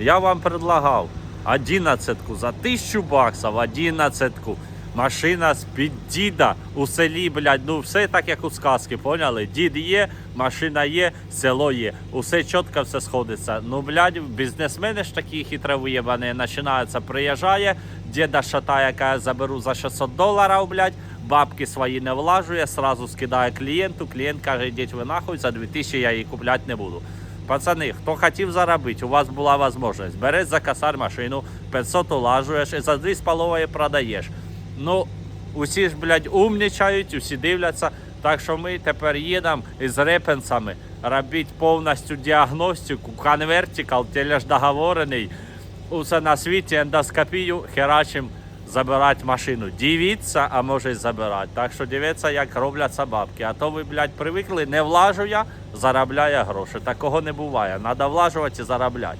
Я вам предлагав 11 за 1000 баксів, 11 Машина з-під діда у селі, блядь, ну все так як у сказки, поняли? Дід є, машина є, село є. Усе чітко все сходиться. Ну, блядь, бізнесмени ж такі хитро виєбані, починаються, приїжджає, діда шатає, каже, заберу за 600 доларів, блядь, бабки свої не влажує, сразу скидає клієнту, клієнт каже, йдіть ви нахуй, за 2000 я її купляти не буду. Пацани, хто хотів заробити, у вас була можливість. Береш за косарь машину, 500 улажуєш і за 2,5 продаєш. Ну, усі ж, блядь, умнічають, усі дивляться. Так що ми тепер їдемо із репенсами робити повністю діагностику, конвертикал, тележдоговорений, усе на світі, ендоскопію, херачим забирати машину. Дивіться, а може забирати. Так що дивіться, як робляться бабки. А то ви, блядь, привикли, не влажу я, заробляє гроші. Такого не буває. Треба влажувати і заробляти.